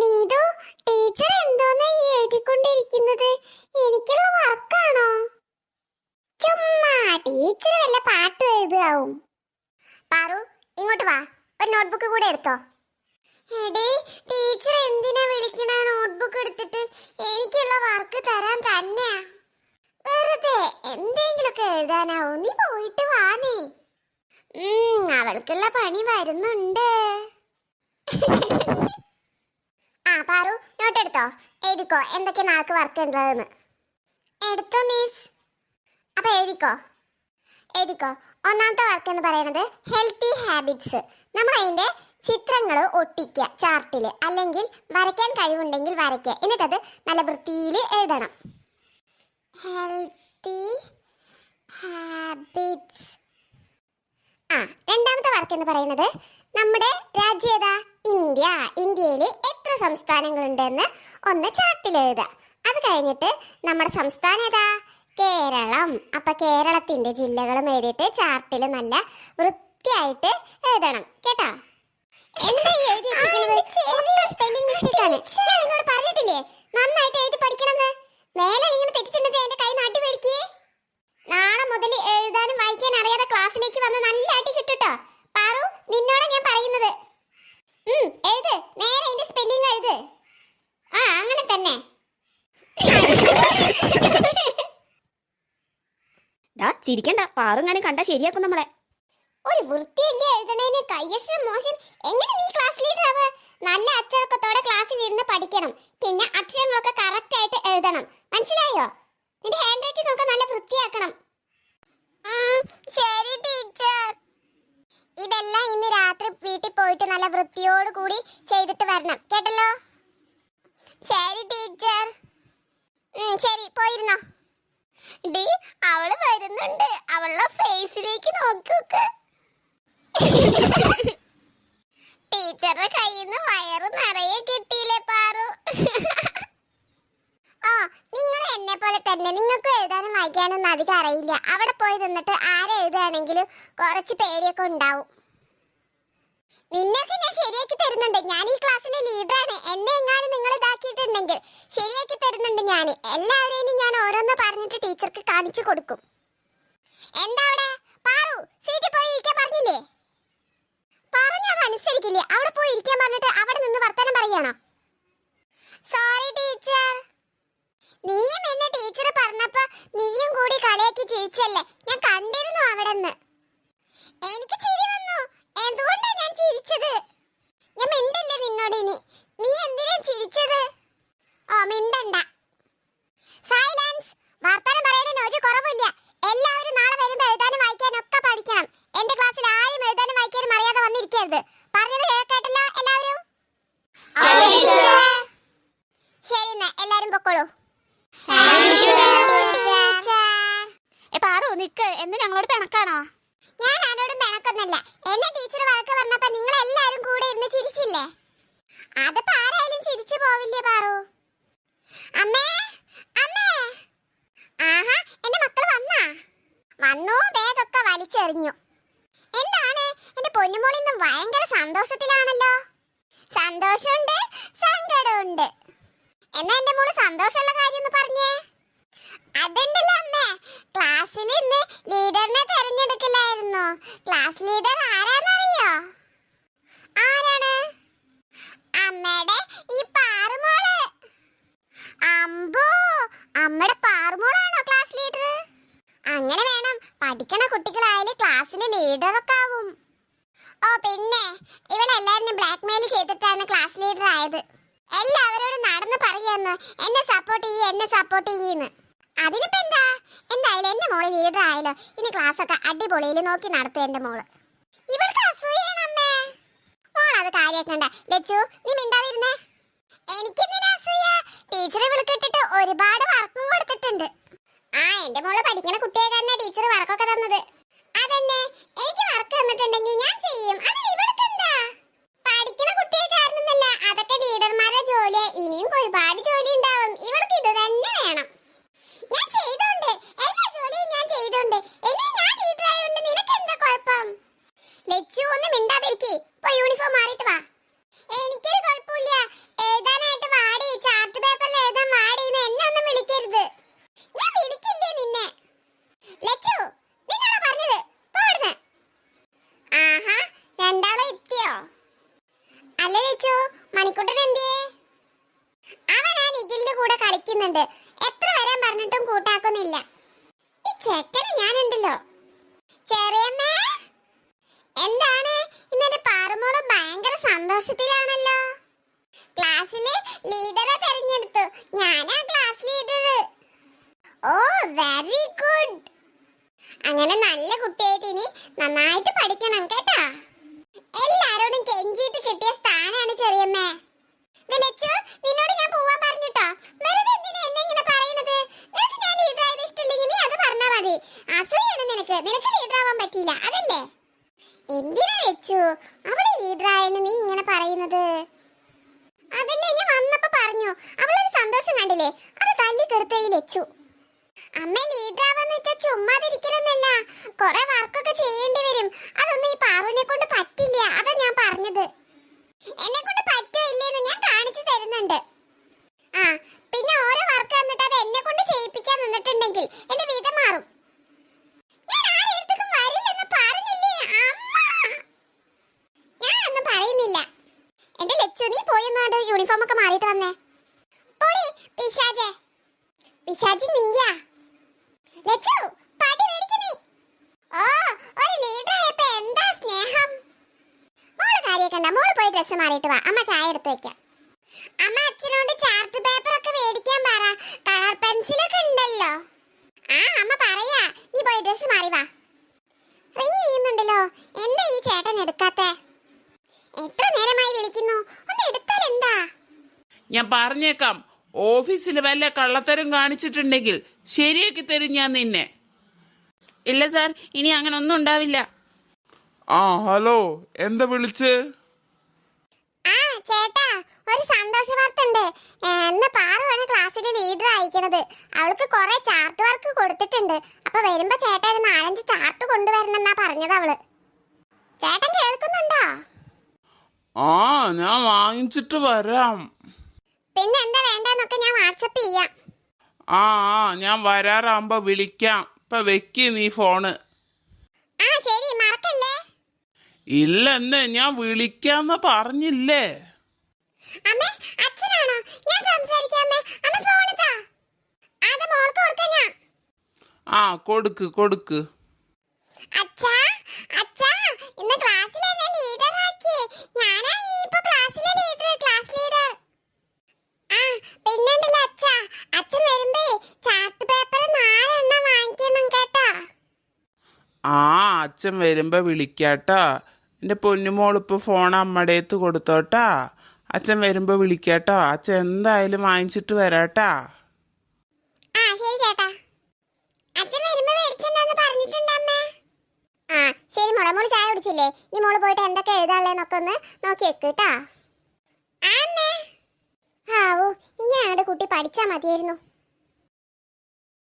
Neethu teacher എന്തോന്നാ എഴുതിക്കൊണ്ടിരിക്കുന്നത്? എനിക്കുള്ള വർക്കാണോ? ചുമ്മാ ടീച്ചർ വല്ല പാട്ട് എഴുതാവും. പാറു ഇങ്ങോട്ട് വാ. ഒരു നോട്ട്ബുക്ക് കൂടെ എടുത്തോ. എടീ ടീച്ചർ എന്തിനാ വിളിക്കണ? നോട്ട്ബുക്ക് എടുത്തിട്ട് എനിക്കുള്ള വർക്ക് തരാൻ തന്നെയാ. വെറുതെ എന്തെങ്കിലുമൊക്കെ എഴുതാനാവും. നീ പോയിട്ട് വാ നീ. അവൾക്കുള്ള പണി വരുന്നുണ്ട് ആ പാറു നോട്ട് എടുത്തോ എഴുതിക്കോ. എന്തൊക്കെ നാൾക്ക് വർക്ക് ഉള്ളതെന്ന് എടുത്തോ മിസ് അപ്പൊ എഴുതിക്കോ. എഴുതിക്കോ. ഒന്നാമത്തെ വർക്ക് എന്ന് പറയുന്നത് ഹെൽത്തി ഹാബിറ്റ്സ് നമ്മൾ അതിന്റെ ചിത്രങ്ങൾ ഒട്ടിക്കുക ചാർട്ടിൽ അല്ലെങ്കിൽ വരയ്ക്കാൻ കഴിവുണ്ടെങ്കിൽ വരയ്ക്കുക. എന്നിട്ടത് നല്ല വൃത്തിയിൽ എഴുതണം. ഹെൽത്തി ഹാബിറ്റ്സ് ആ രണ്ടാമത്തെ വർക്ക് എന്ന് പറയുന്നത് നമ്മുടെ രാജ്യം ഏതാ? ഇന്ത്യ. ഇന്ത്യയിൽ എത്ര സംസ്ഥാനങ്ങളുണ്ടെന്ന് ഒന്ന് ചാർട്ടിൽ എഴുതുക. അത് കഴിഞ്ഞിട്ട് നമ്മുടെ സംസ്ഥാനം ഏതാ? കേരളം. അപ്പൊ കേരളത്തിന്റെ ജില്ലകളും എഴുതിയിട്ട് ചാർട്ടിൽ നല്ല വൃത്തിയായിട്ട് എഴുതണം. കേട്ടോ? എന്താ എഴുതി സ്പെല്ലിംഗ് മിസ്റ്റേക്ക് ആണ്. ഞാൻ നിന്നോട് പറഞ്ഞിട്ടില്ലേ? നന്നായിട്ട് എഴുതി പഠിക്കണമെന്ന്. മേലെ ഇങ്ങനെ തെറ്റിച്ചിട്ടുണ്ടെങ്കിൽ എന്റെ കൈ നാട്ടി മേടിക്കേ. നാളെ മുതൽ എഴുതാനും വായിക്കാൻ അറിയാതെ ക്ലാസ്സിലേക്ക് വന്ന് നല്ല അടി കിട്ടുട്ടോ പാറു നിന്നോടാ ഞാൻ പറയുന്നത് ഉം, എഴുത് നേരെ ഇതിന്റെ സ്പെല്ലിംഗ് എഴുത് ആ അങ്ങനെ തന്നെ ദാ ചിരിക്കണ്ട പാറുങ്ങാനും കണ്ട ശരിയാക്കും നമ്മളെ. ഒരു വൃത്തിയില്ല എഴുതണേന് കയ്യക്ഷരം മോശം. എങ്ങനെ നീ ക്ലാസ് ലീഡർ ആവ്? നല്ല അച്ചടക്കത്തോടെ ക്ലാസ്സിൽ ഇരുന്ന് പഠിക്കണം. പിന്നെ അക്ഷരങ്ങളൊക്കെ കറക്റ്റ് ആയിട്ട് എഴുതണം. മനസ്സിലായോ? നിന്റെ ഹാൻഡ് റൈറ്റിംഗ് ഒക്കെ നല്ല വൃത്തിയാക്കണം. ശരി ടീച്ചർ ഇതെല്ലാം ഇന്ന് രാത്രി വീട്ടിൽ പോയിട്ട് നല്ല വൃത്തിയോട് കൂടി ചെയ്തിട്ട് വരണം. കേട്ടല്ലോ? ശരി ടീച്ചർ ശരി പോയിരുന്നോ? ഡി അവൾ വരുന്നുണ്ട്. അവളുടെ ഫേസിലേക്ക് നോക്ക് ടീച്ചറുടെ കയ്യിൽ നിന്ന് വയറ് നിറയെ കിട്ടിയില്ലേ പാറു? ആ നിങ്ങൾ എന്നെ പോലെ തന്നെ നിങ്ങൾക്ക് എഴുതാനും വായിക്കാനൊന്നും അധികം അറിയില്ല. അവിടെ പോയി നിന്നിട്ട് ആരെഴുതുകയാണെങ്കിലും കുറച്ച് പേടിയൊക്കെ ഉണ്ടാവും. നിന്നെയൊക്കെ ഞാൻ ശരിയാക്കി തരുന്നുണ്ട്. ഞാൻ ഈ ക്ലാസ്സിലെ ലീഡറാണ് എന്നെ എങ്ങാനും നിങ്ങൾ ഇതാക്കിയിട്ടുണ്ടെങ്കിൽ ശരിയാക്കി തരുന്നുണ്ട് ഞാൻ. എല്ലാവരെയും ഞാൻ ഓരോന്ന് പറഞ്ഞിട്ട് ടീച്ചർക്ക് കാണിച്ചു കൊടുക്കും. എന്താ അവിടെ? പാറു സീറ്റിൽ പോയി ഇരിക്കാൻ പറഞ്ഞില്ലേ? പറഞ്ഞത് അനുസരിക്കില്ലേ? അവിടെ പോയി ഇരിക്കാൻ പറഞ്ഞിട്ട് അവിടെ നിന്ന് വർത്തമാനം പറയണോ സോറി ടീച്ചർ നീയും എന്നെ ടീച്ചർ പറഞ്ഞപ്പോ നീയും കൂടി കളിയാക്കി ചിരിച്ചല്ലേ ഞാൻ കണ്ടിരുന്നു അവിടെ നിന്ന് എനിക്ക് ചിരി വന്നു എന്തുകൊണ്ടാ ഞാൻ ചിരിച്ചത് ഞാൻ മിണ്ടില്ല നിന്നോട് ഇനി നീ എന്തിനാ ചിരിച്ചത് ഓ മിണ്ടണ്ട സൈലൻസ് വർത്തമാനം പറയണതിന് ഒരു കുറവില്ല എല്ലാവരും നാളെ വരുമ്പോ എഴുതാനും വായിക്കാനും ഒക്കെ പഠിക്കണം എന്റെ ക്ലാസ്സിൽ ആരും എഴുതാനും വായിക്കാനും അറിയാതെ വന്നിരിക്കരുത് പറഞ്ഞത് കേൾക്കേട്ടല്ലോ എല്ലാവരും ശരി എന്നാ എല്ലാരും പൊക്കോളൂ ഏ പാറു നിക്ക് എന്ന് ഞങ്ങളോട് പിണക്കാണോ ഞാൻ പിണക്കൊന്നല്ല എന്നെ ടീച്ചർ വഴക്ക് പറഞ്ഞപ്പോ നിങ്ങൾ എല്ലാരും കൂടെ ഇരുന്ന് ചിരിച്ചില്ലേ? അതിപ്പോ ആരായാലും ചിരിച്ചു പോവില്ലേ പാറു? അമ്മേ അമ്മേ. ആഹാ എന്റെ മക്കൾ വന്നാ? വന്നു ബാഗൊക്കെ വലിച്ചെറിഞ്ഞു. എന്താണ്? എന്റെ പൊന്നുമോൾ ഇന്ന് ഭയങ്കര സന്തോഷത്തിലാണല്ലോ. സന്തോഷമുണ്ട് സങ്കടമുണ്ട്. എന്നാ എന്റെ മോൾ സന്തോഷമുള്ള കാര്യം ഒന്ന് പറഞ്ഞേ അതുണ്ടല്ലോ അമ്മേ ക്ലാസ്സിൽ ഇന്ന് ലീഡറിനെ തെരഞ്ഞെടുക്കില്ലായിരുന്നു ക്ലാസ് ലീഡർ ആരാന്നറിയോ? ആരാണ്? അമ്മയുടെ ഈ പാറുമോൾ. അമ്പോ അമ്മയുടെ പാറുമോളാണോ ക്ലാസ് ലീഡർ അങ്ങനെ വേണം. പഠിക്കണ കുട്ടികളായാലും ക്ലാസ്സിൽ ലീഡറൊക്കെ ആവും. ഓ പിന്നെ ഇവളെല്ലാവരും ബ്ലാക്ക് മെയിൽ ചെയ്തിട്ടാണ് ക്ലാസ് ലീഡർ ആയത്. എല്ലാവരോടും നടന്ന് പറയുന്നു എന്നെ സപ്പോർട്ട് ചെയ്യ് എന്നെ സപ്പോർട്ട് ചെയ്യുന്നു അതിനിപ്പോ എന്താ? എന്തായാലും എന്റെ മോൾ ലീഡർ ആയല്ലോ ഇനി ക്ലാസ് ഒക്കെ അടിപൊളിയിൽ നോക്കി നടത്തുക എന്റെ മോൾ. ഇവൾക്ക് അസൂയാണ് അമ്മേ. മോൾ അത് കാര്യാക്കണ്ട ലച്ചു നീ മിണ്ടാതിരുന്നേ എനിക്കെന്തിനാ അസൂയ? ടീച്ചറെ വിളിക്കിട്ടിട്ട് ഒരുപാട് വർക്കും കൊടുത്തിട്ടുണ്ട്. ആ എന്റെ മോൾ പഠിക്കുന്ന കുട്ടിയെ തന്നെ ടീച്ചർ വർക്കൊക്കെ തന്നത് അതന്നെ എനിക്ക് വർക്ക് തന്നിട്ടുണ്ടെങ്കിൽ ഞാൻ ചെയ്യും അത് ഇവൾക്ക് എന്താ പഠിക്കണ കുട്ടിയെ കാരണമല്ല അതൊക്കെ ലീഡർമാരുടെ ജോലിയാ ഇനിയും ഒരുപാട് ജോലി ഉണ്ടാവും ഇവൾക്ക് ഇത് തന്നെ വേണം ഞാൻ ചെയ്തോണ്ട് എല്ലാ ജോലിയും ഞാൻ ചെയ്തോണ്ട് ഇനി ഞാൻ ലീഡർ ആയതുകൊണ്ട് നിനക്ക് എന്താ കുഴപ്പം ലച്ചു ഒന്ന് മിണ്ടാതിരിക്കേ ഇപ്പൊ യൂണിഫോം മാറിയിട്ട് വാ എനിക്കൊരു കുഴപ്പമില്ല മണിക്കുട്ടൻ എന്തിയേ? അവൻ ആ കൂടെ കളിക്കുന്നുണ്ട്. എത്ര വരാൻ പറഞ്ഞിട്ടും കൂട്ടാക്കുന്നില്ല. ഈ ചെക്കന് ഞാനുണ്ടല്ലോ. ചെറിയമ്മേ എന്താണ്? ഇന്നെന്റെ പാറുമോൾ ഭയങ്കര സന്തോഷത്തിലാണല്ലോ. ക്ലാസ്സിൽ ലീഡറെ തെരഞ്ഞെടുത്തു. ഞാനാ ക്ലാസ് ലീഡർ ഓ വെരി ഗുഡ്. അങ്ങനെ നല്ല കുട്ടിയായിട്ട് ഇനി നന്നായിട്ട് പഠിക്കണം കേട്ടാ എല്ലാരോടും കെഞ്ചിയിട്ട് കിട്ടിയ സ്ഥാനാണ് ചെറിയമ്മേ ദേ ലച്ചു, നിന്നോട് ഞാൻ പോവാൻ പറഞ്ഞിട്ടോ വെറുതെ എന്തിനാ എന്നെ ഇങ്ങനെ പറയണത് നിനക്ക് ഞാൻ ലീഡർ ആയത് ഇഷ്ടമില്ലെങ്കിൽ നീ അത് പറഞ്ഞാ മതി അസൂയാണ് നിനക്ക് നിനക്ക് ലീഡർ ആവാൻ അതല്ലേ എന്തിനാ വെച്ചു അവൾ ലീഡറായെന്ന് നീ ഇങ്ങനെ പറയുന്നത്? അതന്നെ ഞാൻ വന്നപ്പോ പറഞ്ഞു. അവളൊരു സന്തോഷം കണ്ടില്ലേ? അത് തല്ലിക്കെടുത്തേ വെച്ചു അമ്മ ലീഡർ ആവാന്ന് വെച്ചാ ചുമ്മാതിരിക്കലൊന്നല്ല. കൊറേ വർക്കൊക്കെ ചെയ്യേണ്ടി വരും. അതൊന്നും ഈ പാറുവിനെ കൊണ്ട് പറ്റില്ല അതാ ഞാൻ പറഞ്ഞത് എന്നെ കൊണ്ട് പറ്റോ ഇല്ലേന്ന് ഞാൻ കാണിച്ചു തരുന്നുണ്ട് ആ പിന്നെ ഓരോ വർക്ക് തന്നിട്ട് അത് എന്നെ കൊണ്ട് ചെയ്യിപ്പിക്കാൻ നിന്നിട്ടുണ്ടെങ്കിൽ എന്റെ വീതം മാറും ഞാൻ ആരെടുത്തേക്കും വരില്ലെന്ന് പറഞ്ഞില്ലേ അമ്മ ഞാനൊന്നും പറയുന്നില്ല എന്റെ ലച്ചു എന്നാണ്ട് യൂണിഫോം ഒക്കെ മാറിയിട്ട് വന്നേ. ഓടി പിശാജെ. പിശാജ് നീയാ. ലച്ചു പാട്ടി മേടിക്ക് നീ. ഓ ഒരു ലീഡർ ആയപ്പോ എന്താ സ്നേഹം? മോൾ കാര്യക്കണ്ട മോൾ പോയി ഡ്രസ്സ് മാറിയിട്ട് വാ. അമ്മ ചായ എടുത്ത് വെക്കാം. അമ്മ അച്ഛനോട് ചാർട്ട് പേപ്പർ ഒക്കെ മേടിക്കാൻ പറ. കളർ പെൻസിലൊക്കെ ഉണ്ടല്ലോ. ആ അമ്മ പറയാ. നീ പോയി ഡ്രസ്സ് മാറി വാ. റിങ് ചെയ്യുന്നുണ്ടല്ലോ. എന്താ ഈ ചേട്ടൻ എടുക്കാത്തേ? എത്ര നേരമായി വിളിക്കുന്നു? ഞാൻ പറഞ്ഞേക്കാം. ഓഫീസിൽ വല്ല കള്ളത്തരം കാണിച്ചിട്ടുണ്ടെങ്കിൽ ശരിയാക്കി തരും ഞാൻ നിന്നെ. ഇല്ല സാർ ഇനി അങ്ങനെ ഒന്നും ഉണ്ടാവില്ല. ആ ഹലോ എന്താ വിളിച്ച്? ആ ചേട്ടാ ഒരു സന്തോഷ വാർത്ത ഉണ്ട് എന്ന പാറുവാണ് ക്ലാസ്സിൽ ലീഡർ ആയിരിക്കണത്. അവൾക്ക് കുറെ ചാർട്ട് വർക്ക് കൊടുത്തിട്ടുണ്ട്. അപ്പൊ വരുമ്പോ ചേട്ടാ ഒരു നാലഞ്ച് ചാർട്ട് കൊണ്ടുവരണം എന്നാ പറഞ്ഞത് അവൾ. ചേട്ടൻ കേൾക്കുന്നുണ്ടോ? ആ ഞാൻ വാങ്ങിച്ചിട്ട് വരാം. പിന്നെ എന്താ വേണ്ടെന്നൊക്കെ ഞാൻ വാട്സപ്പ് ചെയ്യാം. ആ ആ ഞാൻ വരാറാകുമ്പോ വിളിക്കാം. ഇപ്പൊ വെക്ക് നീ ഫോണ്. ആ ശരി മറക്കല്ലേ? ഇല്ലെന്ന് ഞാൻ വിളിക്കാന്ന് പറഞ്ഞില്ലേ? അമ്മേ അച്ഛനാണോ? ഞാൻ സംസാരിക്കാം അമ്മേ. അമ്മ ഫോൺ താ അത് മോൾക്ക് കൊടുക്കാം ഞാൻ. ആ കൊടുക്ക് കൊടുക്ക് അച്ഛാ അച്ഛാ ഇന്ന് ക്ലാസ്സിൽ എന്നെ ലീഡർ ആക്കി ഞാനാ ഈ ഇപ്പൊ ക്ലാസ്സിലെ ലീഡർ ക്ലാസ് ലീഡർ ആ പിന്നുണ്ടല്ലോ അച്ഛാ അച്ഛൻ വരുമ്പേ ചാർട്ട് പേപ്പർ നാലെണ്ണം വാങ്ങിക്കണം കേട്ടോ ആ അച്ഛൻ വരുമ്പോൾ വിളിക്കാട്ടോ. എന്റെ പൊന്നുമോളിപ്പോൾ ഫോൺ അമ്മടേത്ത് കൊടുത്തോട്ടാ. അച്ഛൻ വരുമ്പോൾ വിളിക്കാട്ടോ. അച്ഛൻ എന്തായാലും വാങ്ങിച്ചിട്ട് വരാട്ടാ. ശരി മോളെ ചായ കുടിച്ചില്ലേ? ഇനി മോൾ പോയിട്ട് എന്തൊക്കെ ഒന്ന് ആവൂ ഇങ്ങനെ കുട്ടി പഠിച്ചാ മതിയായിരുന്നു.